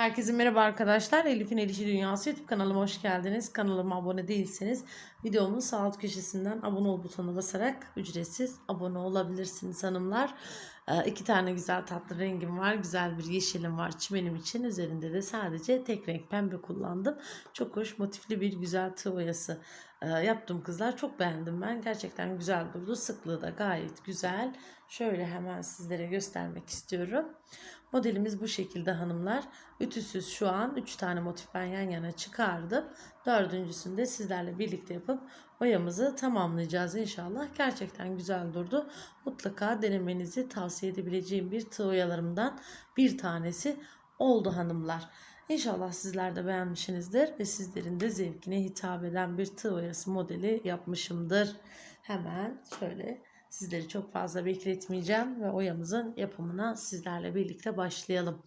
Herkese merhaba arkadaşlar. Elif'in El İşi Dünyası YouTube kanalıma hoş geldiniz. Kanalıma abone değilseniz videomun sağ alt köşesinden abone ol butonuna basarak ücretsiz abone olabilirsiniz hanımlar. Ee, iki tane güzel tatlı rengim var. Güzel bir yeşilim var çimenim için. Üzerinde de sadece tek renk pembe kullandım. Çok hoş motifli bir güzel tığ oyası e, yaptım kızlar. Çok beğendim ben. Gerçekten güzel durdu. Sıklığı da gayet güzel. Şöyle hemen sizlere göstermek istiyorum. Modelimiz bu şekilde hanımlar. Ütüsüz şu an 3 tane motif ben yan yana çıkardım. Dördüncüsünü de sizlerle birlikte yapıp oyamızı tamamlayacağız inşallah. Gerçekten güzel durdu. Mutlaka denemenizi tavsiye edebileceğim bir tığ oyalarımdan bir tanesi oldu hanımlar. İnşallah sizler de beğenmişsinizdir ve sizlerin de zevkine hitap eden bir tığ oyası modeli yapmışımdır. Hemen şöyle Sizleri çok fazla bekletmeyeceğim ve oyamızın yapımına sizlerle birlikte başlayalım.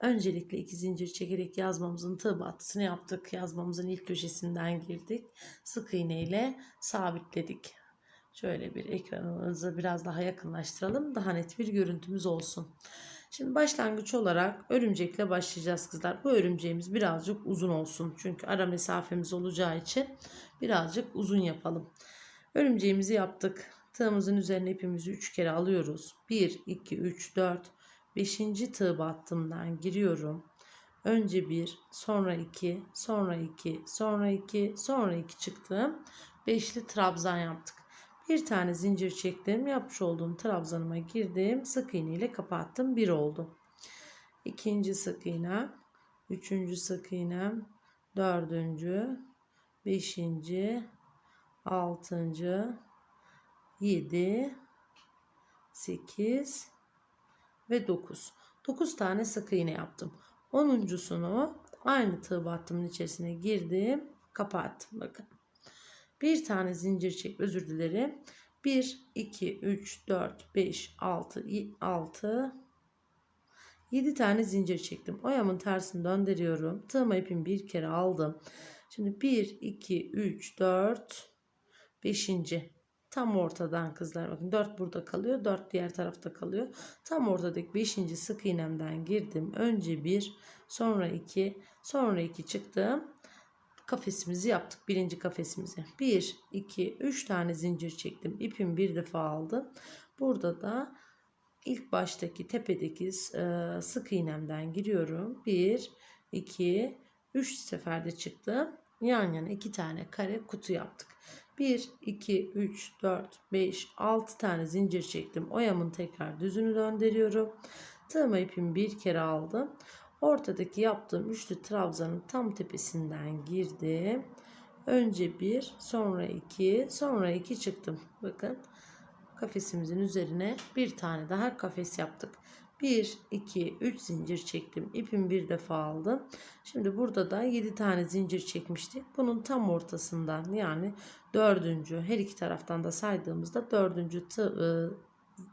Öncelikle iki zincir çekerek yazmamızın tığ yaptık. Yazmamızın ilk köşesinden girdik. Sık iğne ile sabitledik. Şöyle bir ekranımızı biraz daha yakınlaştıralım. Daha net bir görüntümüz olsun. Şimdi başlangıç olarak örümcekle başlayacağız kızlar. Bu örümceğimiz birazcık uzun olsun. Çünkü ara mesafemiz olacağı için birazcık uzun yapalım. Örümceğimizi yaptık. Tığımızın üzerine ipimizi 3 kere alıyoruz. 1, 2, 3, 4, 5. tığ battımdan giriyorum. Önce 1, sonra 2, sonra 2, sonra 2, sonra 2 çıktım. Beşli trabzan yaptık. Bir tane zincir çektim. Yapmış olduğum trabzanıma girdim. Sık iğne ile kapattım. 1 oldu. İkinci sık iğne. Üçüncü sık iğne. Dördüncü. Beşinci. Altıncı. 7 8 ve 9. 9 tane sık iğne yaptım. 10.sunu aynı tığ battımın içerisine girdim, kapattım. Bakın. Bir tane zincir çek, özür dilerim. 1 2 3 4 5 6 6 7 tane zincir çektim. Oyamın tersini döndürüyorum. Tığıma ipimi bir kere aldım. Şimdi 1 2 3 4 5. Tam ortadan kızlar bakın 4 burada kalıyor 4 diğer tarafta kalıyor. Tam ortadaki 5. sık iğnemden girdim. Önce 1 sonra 2 sonra 2 çıktım. Kafesimizi yaptık birinci kafesimizi. 1 2 3 tane zincir çektim. İpimi bir defa aldım. Burada da ilk baştaki tepedeki e, sık iğnemden giriyorum. 1 2 3 seferde çıktım. Yan yana iki tane kare kutu yaptık. 1, 2, 3, 4, 5, 6 tane zincir çektim. Oyamın tekrar düzünü döndürüyorum. Tığıma ipimi bir kere aldım. Ortadaki yaptığım üçlü trabzanın tam tepesinden girdim. Önce bir, sonra iki, sonra iki çıktım. Bakın kafesimizin üzerine bir tane daha kafes yaptık. 1, 2, 3 zincir çektim. İpimi bir defa aldım. Şimdi burada da 7 tane zincir çekmiştik. Bunun tam ortasından yani dördüncü her iki taraftan da saydığımızda dördüncü tı, e,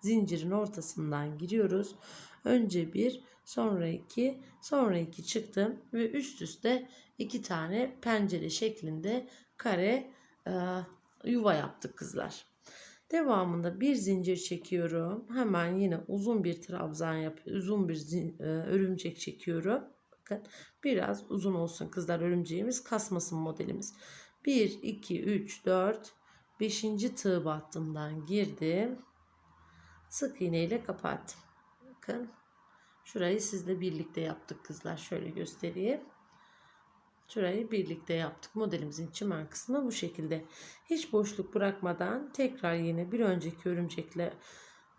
zincirin ortasından giriyoruz. Önce bir, sonra iki, sonra iki çıktım ve üst üste iki tane pencere şeklinde kare e, yuva yaptık kızlar. Devamında bir zincir çekiyorum. Hemen yine uzun bir trabzan yap, uzun bir e, örümcek çekiyorum. Bakın biraz uzun olsun kızlar örümceğimiz kasmasın modelimiz. 1 2 3 4 5. tığ battımdan girdim. Sık iğne ile kapattım. Bakın şurayı sizle birlikte yaptık kızlar. Şöyle göstereyim. Şurayı birlikte yaptık. Modelimizin çimen kısmı bu şekilde. Hiç boşluk bırakmadan tekrar yine bir önceki örümcekle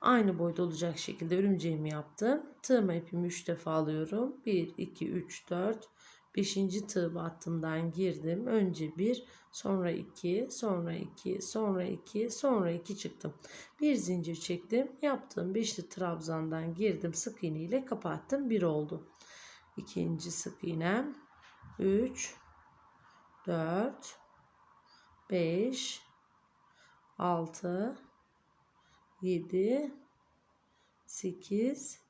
aynı boyda olacak şekilde örümceğimi yaptım. Tığıma ipimi 3 defa alıyorum. 1, 2, 3, 4, 5. tığ battımdan girdim. Önce 1, sonra 2, sonra 2, sonra 2, sonra 2 çıktım. Bir zincir çektim. Yaptığım 5'li trabzandan girdim. Sık iğne ile kapattım. 1 oldu. İkinci sık iğnem 3 4 5 6 7 8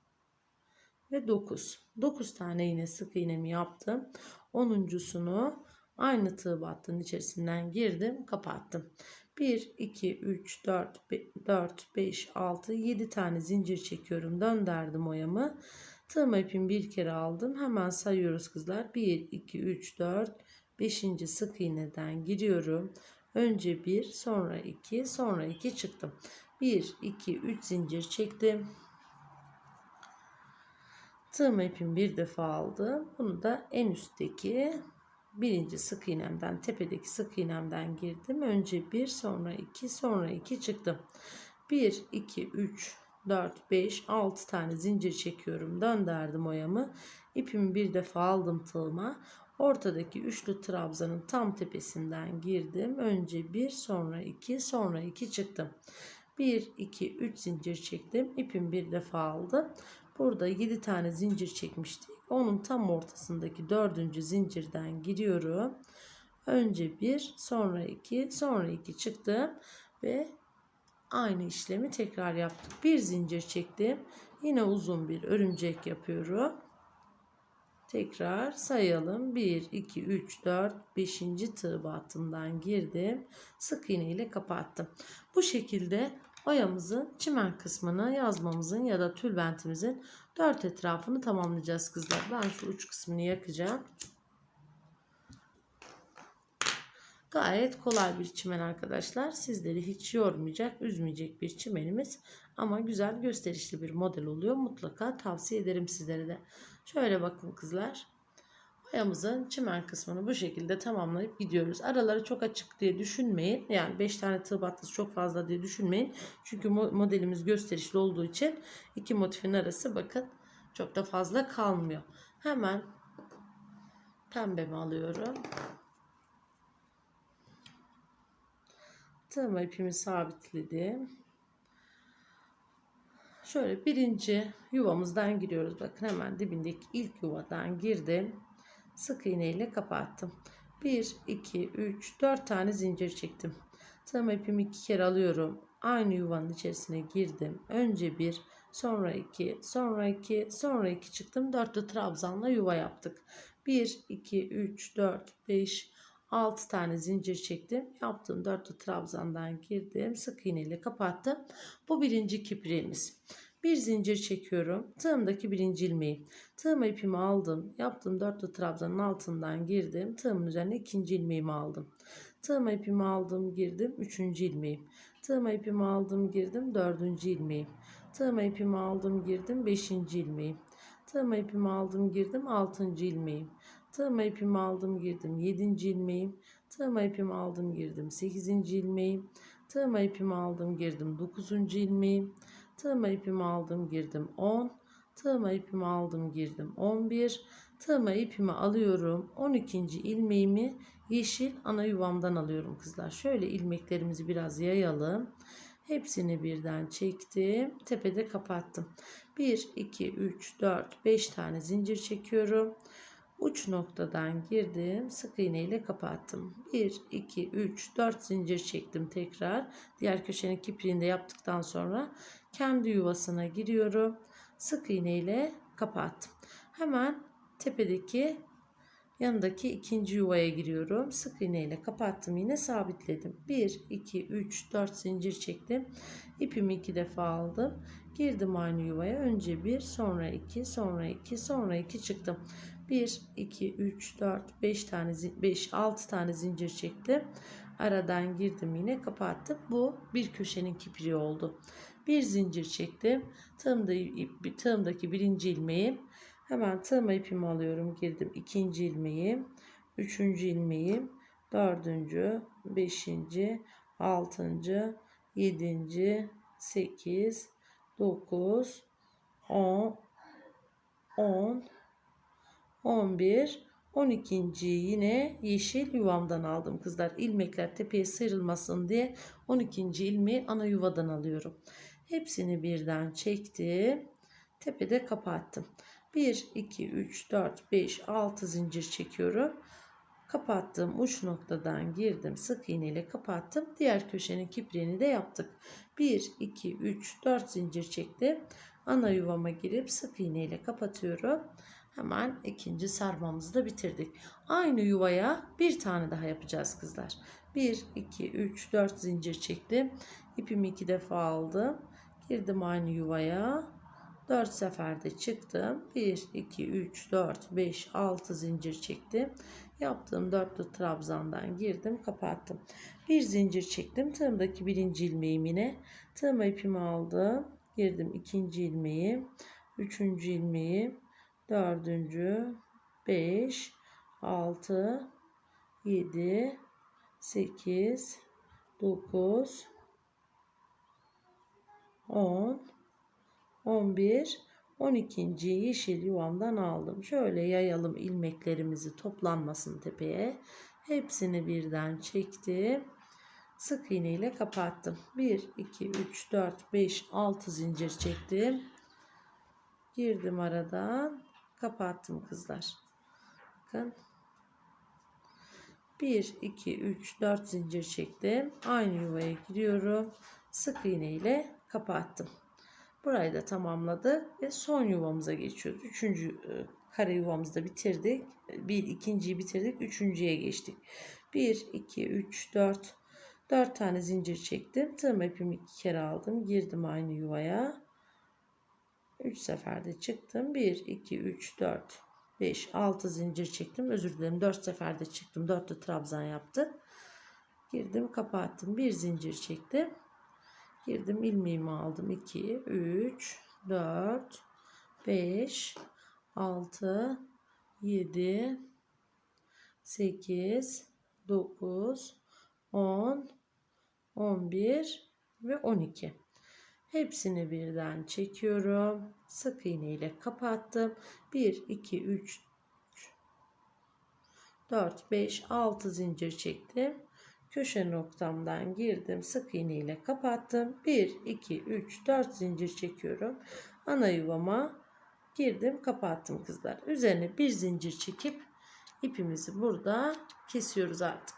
ve 9. 9 tane yine sık iğnemi yaptım. 10.sunu aynı tığ battığın içerisinden girdim, kapattım. 1 2 3 4 4 5 6 7 tane zincir çekiyorum. Döndürdüm oyamı. Tığma ipimi bir kere aldım. Hemen sayıyoruz kızlar. 1, 2, 3, 4, 5. sık iğneden giriyorum. Önce 1, sonra 2, sonra 2 çıktım. 1, 2, 3 zincir çektim. Tığma ipimi bir defa aldım. Bunu da en üstteki birinci sık iğnemden tepedeki sık iğnemden girdim. Önce 1 sonra 2 sonra 2 çıktım. 1 2 3 4 5 6 tane zincir çekiyorum. Döndürdüm oyamı. İpimi bir defa aldım tığıma. Ortadaki üçlü trabzanın tam tepesinden girdim. Önce 1 sonra 2 sonra 2 çıktım. 1 2 3 zincir çektim. İpimi bir defa aldım. Burada 7 tane zincir çekmiştik. Onun tam ortasındaki dördüncü zincirden giriyorum. Önce 1, sonra 2, sonra 2 çıktım ve aynı işlemi tekrar yaptık. Bir zincir çektim. Yine uzun bir örümcek yapıyorum. Tekrar sayalım. 1, 2, 3, 4, 5. tığ battımdan girdim. Sık iğne ile kapattım. Bu şekilde oyamızın çimen kısmını yazmamızın ya da tülbentimizin dört etrafını tamamlayacağız kızlar. Ben şu uç kısmını yakacağım. Gayet kolay bir çimen arkadaşlar. Sizleri hiç yormayacak, üzmeyecek bir çimenimiz. Ama güzel gösterişli bir model oluyor. Mutlaka tavsiye ederim sizlere de. Şöyle bakın kızlar. Boyamızın çimen kısmını bu şekilde tamamlayıp gidiyoruz. Araları çok açık diye düşünmeyin. Yani 5 tane tığ battısı çok fazla diye düşünmeyin. Çünkü modelimiz gösterişli olduğu için iki motifin arası bakın çok da fazla kalmıyor. Hemen pembemi alıyorum. Tığıma ipimi sabitledim. Şöyle birinci yuvamızdan giriyoruz. Bakın hemen dibindeki ilk yuvadan girdim. Sık iğne ile kapattım. 1, 2, 3, 4 tane zincir çektim. Tığım ipimi iki kere alıyorum. Aynı yuvanın içerisine girdim. Önce bir, sonra iki, sonra iki, sonra iki çıktım. Dörtlü trabzanla yuva yaptık. 1, 2, 3, 4, 5, 6 tane zincir çektim. Yaptığım dörtlü trabzandan girdim. Sık iğne ile kapattım. Bu birinci kipriğimiz. Bir zincir çekiyorum. Tığımdaki birinci ilmeği. Tığıma ipimi aldım. Yaptığım dörtlü trabzanın altından girdim. Tığımın üzerine ikinci ilmeğimi aldım. Tığıma ipimi aldım girdim. Üçüncü ilmeğim. Tığıma ipimi aldım girdim. Dördüncü ilmeğim. Tığıma ipimi aldım girdim. Beşinci ilmeğim. Tığıma ipimi aldım girdim. Altıncı ilmeğim. Tığıma ipimi aldım girdim. Yedinci ilmeğim. Tığıma ipimi aldım girdim. Sekizinci ilmeğim. Tığıma ipimi aldım girdim. Dokuzuncu ilmeğim. Tığıma ipimi aldım girdim 10. Tığıma ipimi aldım girdim 11. Tığıma ipimi alıyorum. 12. ilmeğimi yeşil ana yuvamdan alıyorum kızlar. Şöyle ilmeklerimizi biraz yayalım. Hepsini birden çektim. Tepede kapattım. 1, 2, 3, 4, 5 tane zincir çekiyorum. Uç noktadan girdim. Sık iğne ile kapattım. 1, 2, 3, 4 zincir çektim tekrar. Diğer köşenin kipriğini de yaptıktan sonra kendi yuvasına giriyorum. Sık iğne ile kapattım. Hemen tepedeki yanındaki ikinci yuvaya giriyorum. Sık iğne ile kapattım. Yine sabitledim. 1, 2, 3, 4 zincir çektim. İpimi iki defa aldım. Girdim aynı yuvaya. Önce 1, sonra 2, sonra 2, sonra 2 çıktım. 1, 2, 3, 4, 5 tane 5, 6 tane zincir çektim. Aradan girdim yine kapattım. Bu bir köşenin kipriği oldu. Bir zincir çektim. Tığımda, tığımdaki birinci ilmeği hemen tığıma ipimi alıyorum. Girdim ikinci ilmeği, üçüncü ilmeği, dördüncü, beşinci, altıncı, yedinci, sekiz, dokuz, on, on, on bir, 12. yine yeşil yuvamdan aldım kızlar. İlmekler tepeye sıyrılmasın diye 12. ilmeği ana yuvadan alıyorum. Hepsini birden çektim. Tepede kapattım. 1, 2, 3, 4, 5, 6 zincir çekiyorum. Kapattım. Uç noktadan girdim. Sık iğne ile kapattım. Diğer köşenin kipriğini de yaptık. 1, 2, 3, 4 zincir çektim. Ana yuvama girip sık iğne ile kapatıyorum. Hemen ikinci sarmamızı da bitirdik. Aynı yuvaya bir tane daha yapacağız kızlar. 1, 2, 3, 4 zincir çektim. İpimi iki defa aldım. Girdim aynı yuvaya. 4 seferde çıktım. 1, 2, 3, 4, 5, 6 zincir çektim. Yaptığım dörtlü trabzandan girdim kapattım. Bir zincir çektim. Tığımdaki birinci ilmeğim yine. Tığıma ipimi aldım. Girdim ikinci ilmeği. Üçüncü ilmeği. Dördüncü. 5, 6, 7, 8, 9, 10, 11, 12. yeşil yuvamdan aldım. Şöyle yayalım ilmeklerimizi toplanmasın tepeye. Hepsini birden çektim. Sık iğne ile kapattım. 1, 2, 3, 4, 5, 6 zincir çektim. Girdim aradan. Kapattım kızlar. Bakın. 1, 2, 3, 4 zincir çektim. Aynı yuvaya giriyorum. Sık iğne ile kapattım. Burayı da tamamladık ve son yuvamıza geçiyoruz. Üçüncü e, kare yuvamızda bitirdik. Bir ikinciyi bitirdik. Üçüncüye geçtik. 1, 2, 3, 4. 4 tane zincir çektim. Tığım ipimi iki kere aldım. Girdim aynı yuvaya. 3 seferde çıktım. 1, 2, 3, 4, 5, 6 zincir çektim. Özür dilerim. 4 seferde çıktım. 4'lü trabzan yaptık. Girdim kapattım. Bir zincir çektim. Girdim ilmeğimi aldım. 2, 3, 4, 5, 6, 7, 8, 9, 10, 11 ve 12. Hepsini birden çekiyorum. Sık iğne ile kapattım. 1, 2, 3, 4, 5, 6 zincir çektim. Köşe noktamdan girdim. Sık iğne ile kapattım. 1, 2, 3, 4 zincir çekiyorum. Ana yuvama girdim. Kapattım kızlar. Üzerine bir zincir çekip ipimizi burada kesiyoruz artık.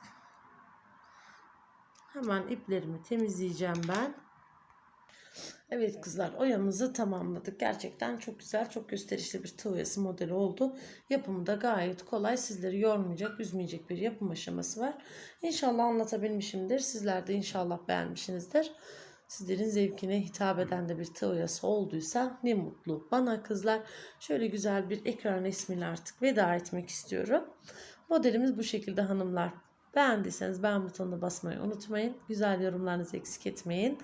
Hemen iplerimi temizleyeceğim ben. Evet kızlar oyamızı tamamladık. Gerçekten çok güzel, çok gösterişli bir tığ oyası modeli oldu. Yapımı da gayet kolay. Sizleri yormayacak, üzmeyecek bir yapım aşaması var. İnşallah anlatabilmişimdir. Sizler de inşallah beğenmişsinizdir. Sizlerin zevkine hitap eden de bir tığ oyası olduysa ne mutlu bana kızlar. Şöyle güzel bir ekran resmiyle artık veda etmek istiyorum. Modelimiz bu şekilde hanımlar. Beğendiyseniz beğen butonuna basmayı unutmayın. Güzel yorumlarınızı eksik etmeyin.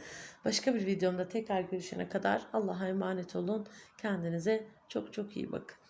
Başka bir videomda tekrar görüşene kadar Allah'a emanet olun. Kendinize çok çok iyi bakın.